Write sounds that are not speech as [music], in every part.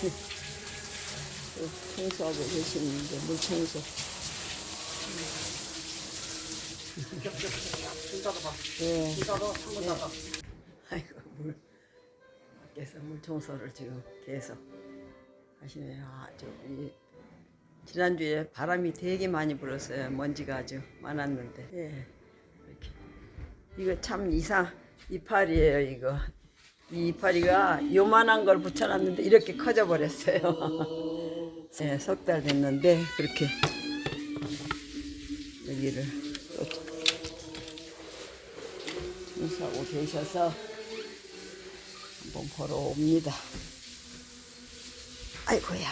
또 청소하고 계시는데 물 청소. 예. 아이고 물 밖에서 물 청소를 지금 계속 하시네요. 아주 이 지난주에 바람이 되게 많이 불었어요. 먼지가 아주 많았는데. 예. 이렇게. 이거 참 이상 이파리예요, 이거. 이 이파리가 요만한 걸 붙여놨는데 이렇게 커져 버렸어요. 예, 석달 됐는데 그렇게 여기를 또 청소하고 계셔서 한번 보러 옵니다. 아이고야.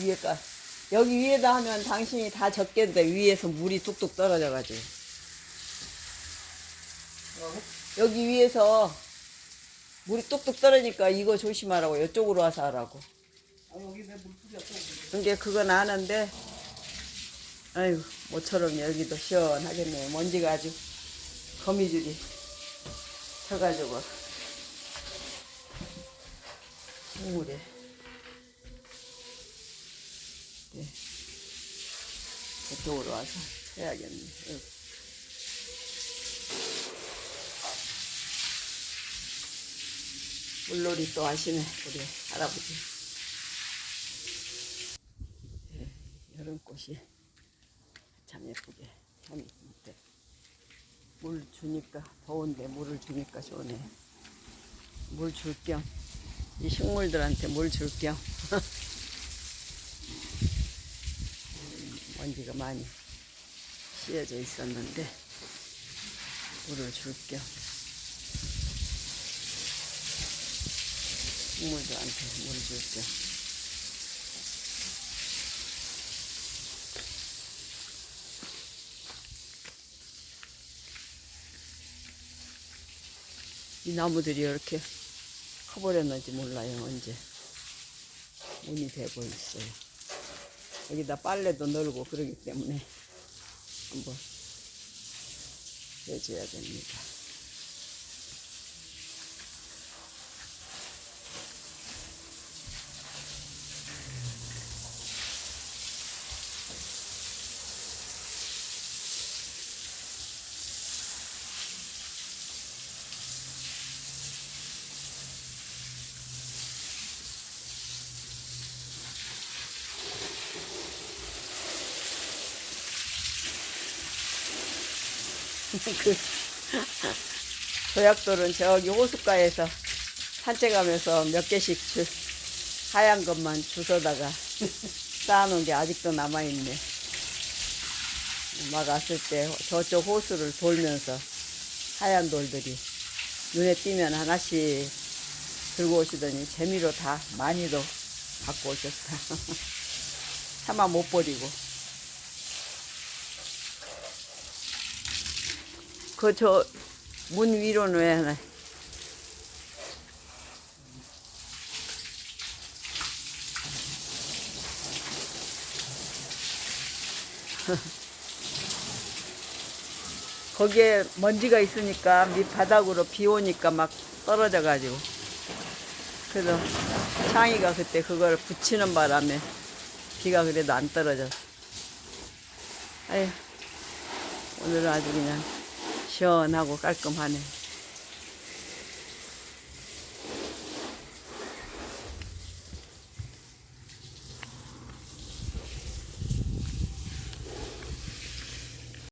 위에가 여기 위에다 하면 당신이 다 적겠는데 위에서 물이 뚝뚝 떨어져가지고. 여기 위에서 물이 뚝뚝 떨어지니까 이거 조심하라고 이쪽으로 와서 하라고. 근데 그건 아는데 아유 모처럼 여기도 시원하겠네요 먼지가 아주 거미줄이 펴가지고. 식물에 네. 이쪽으로 와서 해야겠네. 여기. 물놀이 또 하시네, 우리 할아버지. 예, 여름꽃이 참 예쁘게 참 있는데 물 주니까 더운데 물을 주니까 좋네. 물 줄 겸 이 식물들한테 물 줄 겸 [laughs] 먼지가 많이 씌어져 있었는데 물을 줄겸 식물들한테 물줄겸 이 나무들이 이렇게 커버렸는지 몰라요 언제. 문이 되고 있어요 여기다 빨래도 널고 그러기 때문에 한번 해줘야 됩니다. [laughs] 그 도약돌은 저기 호숫가에서 산책하면서 몇 개씩 주, 하얀 것만 주워다가 [laughs] 쌓아놓은 게 아직도 남아있네. 막 왔을 때 저쪽 호수를 돌면서 하얀 돌들이 눈에 띄면 하나씩 들고 오시더니 재미로 다 많이도 갖고 오셨다. [laughs] 차마 못 버리고. 그 저 문 위로는 왜 하나? [laughs] 거기에 먼지가 있으니까 밑바닥으로 비 오니까 막 떨어져 가지고 그래서 창이가 그때 그걸 붙이는 바람에 비가 그래도 안 떨어졌어. 아휴 오늘은 아주 그냥 시원하고 깔끔하네.